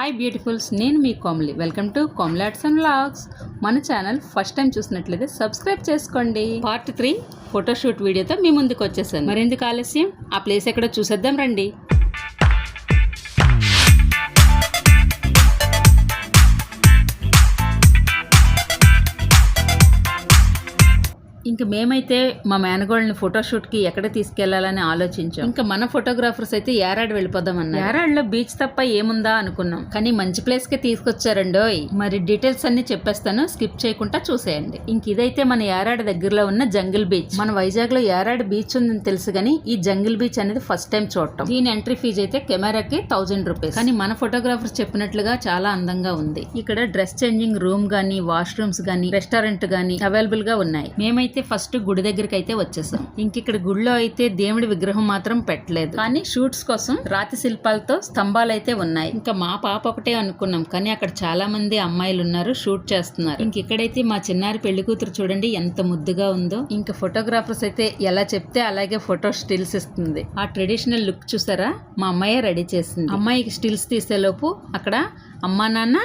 Hi beautifuls నేను మీ Komali. Welcome to Komlots and vlogs మన channel first time చూసినట్లయితే subscribe చేసుకోండి. పార్ట్ త్రీ ఫోటోషూట్ వీడియోతో మీ ముందుకు వచ్చేసాను. మరెందుకు ఆలస్యం? ఆ ప్లేస్ ఎక్కడో చూసేద్దాం రండి. ఇంకా మేమైతే మా మేనగోళ్ళని ఫోటోషూట్కి ఎక్కడ తీసుకెళ్ళాలని ఆలోచించాం. ఇంకా మన ఫోటోగ్రాఫర్స్ అయితే యారాడ్ వెళ్ళిపోదాం అన్నారు. యారాడ్లో బీచ్ తప్ప ఏముందా అనుకున్నాం. కానీ మంచి ప్లేస్కి మరి డీటెయిల్స్ అన్ని చెప్పేస్తాను. స్కిప్ చేయకుండా చూసేయండి. ఇంక ఇదైతే మన యారాడ్ దగ్గరలో ఉన్న జంగిల్ బీచ్. మన వైజాగ్లో యారాడ్ బీచ్ ఉందని తెలుసు కానీ ఈ జంగిల్ బీచ్ అనేది ఫస్ట్ టైం చూడటం. దీని ఎంట్రీ ఫీజు అయితే కెమెరాకి థౌజండ్ రూపీస్. కానీ మన ఫోటోగ్రాఫర్స్ చెప్పినట్లుగా చాలా అందంగా ఉంది. ఇక్కడ డ్రెస్ చేంజింగ్ రూమ్ గానీ వాష్రూమ్స్ గానీ రెస్టారెంట్ గానీ అవైలబుల్గా ఉన్నాయి. మేమైతే ఫస్ట్ గుడి దగ్గరికి అయితే వచ్చేసాం. ఇంక ఇక్కడ గుడిలో అయితే దేవుడి విగ్రహం మాత్రం పెట్టలేదు. కానీ షూట్స్ కోసం రాతి శిల్పాలతో స్తంభాలు అయితే ఉన్నాయి. ఇంకా మా పాప ఒకటే అనుకున్నాం. కానీ అక్కడ చాలా మంది అమ్మాయిలు ఉన్నారు షూట్ చేస్తున్నారు. ఇంక ఇక్కడైతే మా చిన్నారి పెళ్ళి కూతురు చూడండి ఎంత ముద్దుగా ఉందో. ఇంకా ఫోటోగ్రాఫర్స్ అయితే ఎలా చెప్తే అలాగే ఫోటో స్టిల్స్ ఇస్తుంది. ఆ ట్రెడిషనల్ లుక్ చూసారా? మా అమ్మాయి రెడీ చేసింది. అమ్మాయికి స్టిల్స్ తీసేలోపు అక్కడ అమ్మా నాన్న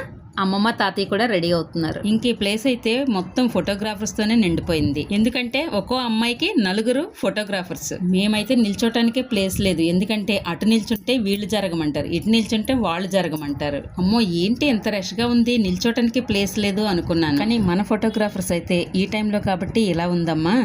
అమ్మమ్మ తాతయ్య కూడా రెడీ అవుతున్నారు. ఇంక ఈ ప్లేస్ అయితే మొత్తం ఫోటోగ్రాఫర్స్ తోనే నిండిపోయింది. ఎందుకంటే ఒక్కో అమ్మాయికి నలుగురు ఫోటోగ్రాఫర్స్ మేమైతే నిల్చోటానికే ప్లేస్ లేదు. ఎందుకంటే అటు నిల్చుంటే వీళ్ళు జరగమంటారు. ఇటు నిల్చుంటే వాళ్ళు జరగమంటారు. అమ్మో ఏంటి ఎంత రష్గా ఉంది? నిల్చోటానికి ప్లేస్ లేదు అనుకున్నాను. కానీ మన ఫోటోగ్రాఫర్స్ అయితే ఈ టైంలో కాబట్టి ఇలా ఉందమ్మా.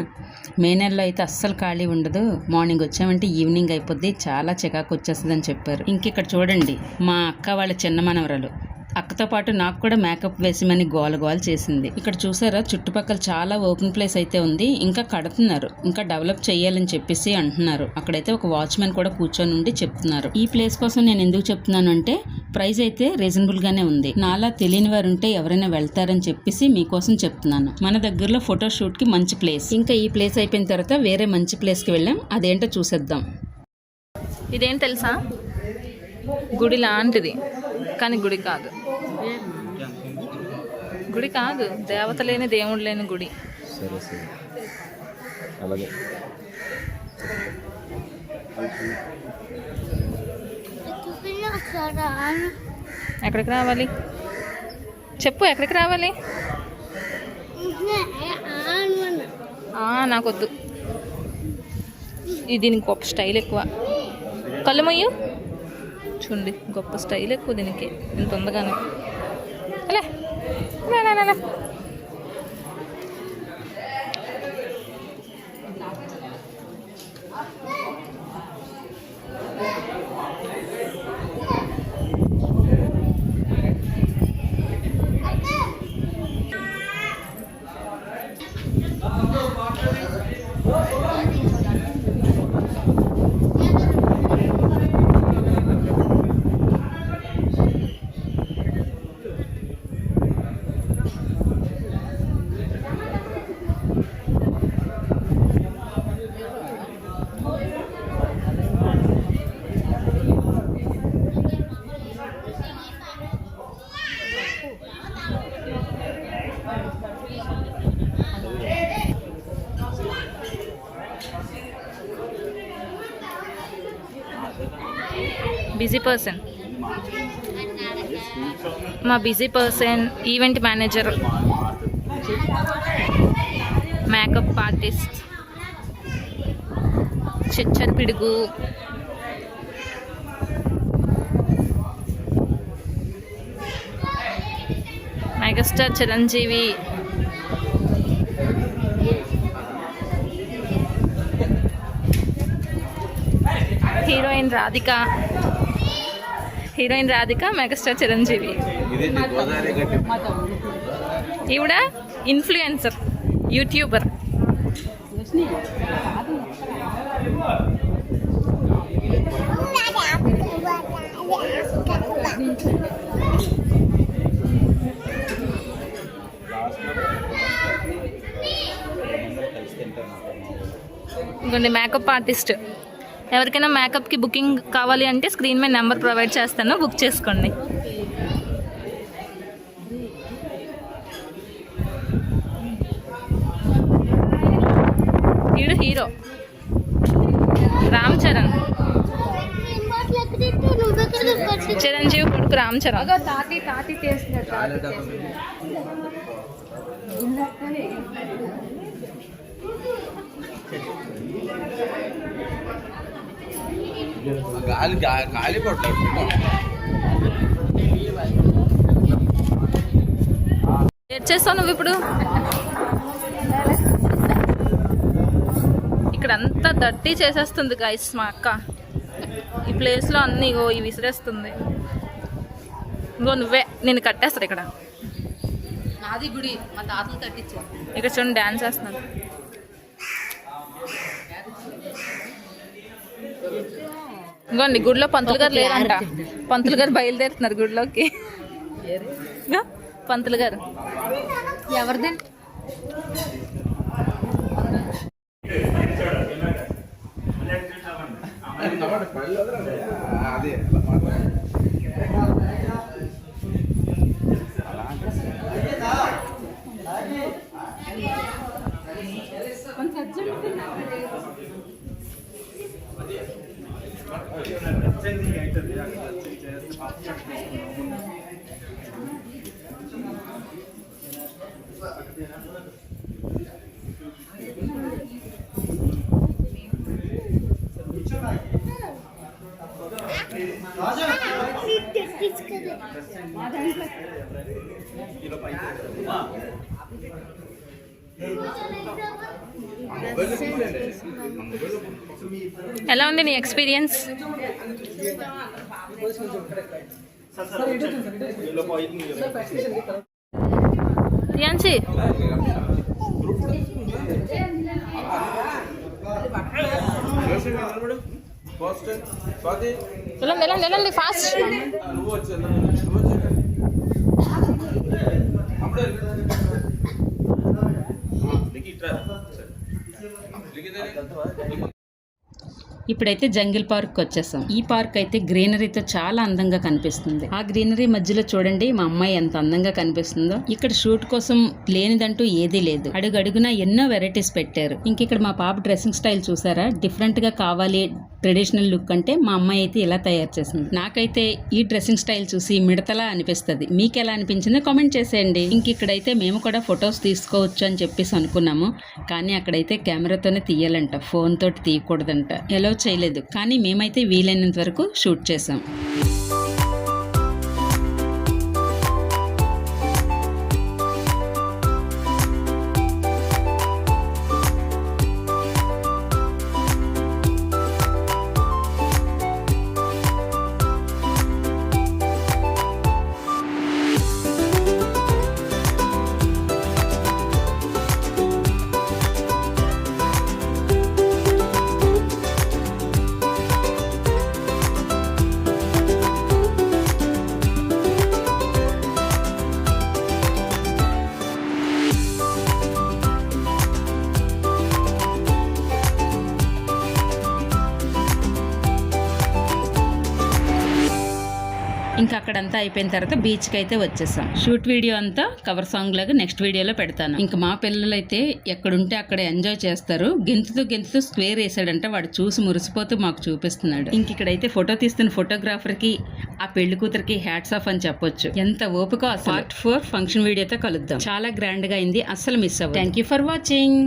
మే నెలలో అయితే అస్సలు ఖాళీ ఉండదు. మార్నింగ్ వచ్చామంటే ఈవినింగ్ అయిపోద్ది. చాలా చికాకు వచ్చేస్తుంది అని చెప్పారు. ఇంక ఇక్కడ చూడండి మా అక్క వాళ్ళ చిన్న మనవరాలు. అక్కతో పాటు నాకు కూడా మేకప్ వేసిమని గోల గోల చేసింది. ఇక్కడ చూసారా? చుట్టుపక్కల చాలా ఓపెన్ ప్లేస్ అయితే ఉంది. ఇంకా కడుతున్నారు. ఇంకా డెవలప్ చేయాలని చెప్పేసి అంటున్నారు. అక్కడైతే ఒక వాచ్మెన్ కూడా కూర్చొని ఉండి చెప్తున్నారు. ఈ ప్లేస్ కోసం నేను ఎందుకు చెప్తున్నాను అంటే ప్రైస్ అయితే రీజనబుల్ గానే ఉంది. నాలా తెలియని వారు ఉంటే ఎవరైనా వెళ్తారని చెప్పేసి మీకోసం చెప్తున్నాను. మన దగ్గరలో ఫోటో షూట్కి మంచి ప్లేస్. ఇంకా ఈ ప్లేస్ అయిపోయిన తర్వాత వేరే మంచి ప్లేస్కి వెళ్ళాం. అదేంటో చూసేద్దాం. ఇదేం తెలుసా? గుడి లాంటిది. కానీ గుడి కాదు. గుడి కాదు. దేవత లేని దేవుడు లేని గుడి. సరే సరే. అలాగే. ఎక్కడికి రావాలి? చెప్పు ఎక్కడికి రావాలి? ఆ, నాకొద్దు. ఇది దీనికి గొప్ప స్టైల్ ఎక్కువ. కళ్ళు మొయ్యు. చూడండి గొప్ప స్టైల్ ఎక్కువ దీనికి. ఇంత ఉందగానే అలే. బిజీ పర్సన్ మా busy person event manager makeup artist చిచ్చర్ పిడుగు megastar Chiranjeevi heroine Radhika heroine Radhika megastar Chiranjeevi. ఈవిడ ఇన్ఫ్లుయెన్సర్ యూట్యూబర్. ఇంకొండి మేకప్ ఆర్టిస్ట్. ఎవరికైనా మేకప్కి బుకింగ్ కావాలి అంటే స్క్రీన్ మీద నెంబర్ ప్రొవైడ్ చేస్తాను బుక్ చేసుకోండి. వీడు హీరో. రామ్ చరణ్. చిరంజీవి కొడుకు రామ్ చరణ్. గాలి గాలి చేస్తావు నువ్వు ఇప్పుడు? ఇక్కడ అంతా దట్టి చేసేస్తుంది గైస్ మా అక్క. ఈ ప్లేస్లో అన్ని ఇగో ఇవి విసిరేస్తుంది. ఇంకో నువ్వే నేను కట్టేస్తాడు ఇక్కడ. నాది గుడి మా తాతలు కట్టించారు. ఇక్కడ చూడండి డ్యాన్స్ చేస్తున్నాడు ఇంకోండి గుడిలో పంతులు గారు లేరంట. పంతులు గారు బయలుదేరుతున్నారు గుడిలోకి. పంతులు గారు. ఎవరిది అదే ఎలా ఉంది నీ ఎక్స్పీరియన్స్? రియాన్సి వెళ్ళండి వెళ్ళండి వెళ్ళండి ఫాస్ట్ అప్పుడే. ఇట్రా いただきます。ఇప్పుడైతే జంగిల్ పార్క్ వచ్చేసాం. ఈ పార్క్ అయితే గ్రీనరీతో చాలా అందంగా కనిపిస్తుంది. ఆ గ్రీనరీ మధ్యలో చూడండి మా అమ్మాయి ఎంత అందంగా కనిపిస్తుందో. ఇక్కడ షూట్ కోసం లేనిదంటూ ఏదీ లేదు. అడుగు అడుగున ఎన్నో వెరైటీస్ పెట్టారు. ఇంక ఇక్కడ మా పాప డ్రెస్సింగ్ స్టైల్ చూసారా? డిఫరెంట్గా కావాలి ట్రెడిషనల్ లుక్ అంటే మా అమ్మాయి అయితే ఇలా తయారు చేసింది. నాకైతే ఈ డ్రెస్సింగ్ స్టైల్ చూసి మిడతలా అనిపిస్తుంది. మీకు ఎలా అనిపించిందో కామెంట్ చేసేయండి. ఇంక ఇక్కడైతే మేము కూడా ఫొటోస్ తీసుకోవచ్చు అని చెప్పేసి అనుకున్నాము. కానీ అక్కడైతే కెమెరాతోనే తీయాలంట. ఫోన్ తోటి తీయకూడదంట. ఎలా చేయలేదు. కానీ మేమైతే వీలైనంత వరకు షూట్ చేసాం ఇంకా అక్కడంతా అయిపోయిన తర్వాత బీచ్కి అయితే వచ్చేసాం. షూట్ వీడియో అంతా కవర్ సాంగ్ లాగా నెక్స్ట్ వీడియోలో పెడతాను. ఇంకా మా పిల్లలు అయితే ఎక్కడుంటే అక్కడ ఎంజాయ్ చేస్తారు. గెంతుతో గెంతుతో స్క్వేర్ వేసాడంట. వాడు చూసి మురిసిపోతూ మాకు చూపిస్తున్నాడు. ఇంక ఇక్కడైతే ఫోటో తీస్తున్న ఫోటోగ్రాఫర్కి ఆ పెళ్ళి కూతురికి హ్యాట్స్ ఆఫ్ అని చెప్పొచ్చు. ఎంత ఓపిక పార్ట్ ఫోర్ ఫంక్షన్ వీడియోతో కలుద్దాం. చాలా గ్రాండ్గా అయింది. అస్సలు మిస్ అవ్వదు థ్యాంక్ యూ ఫర్ వాచింగ్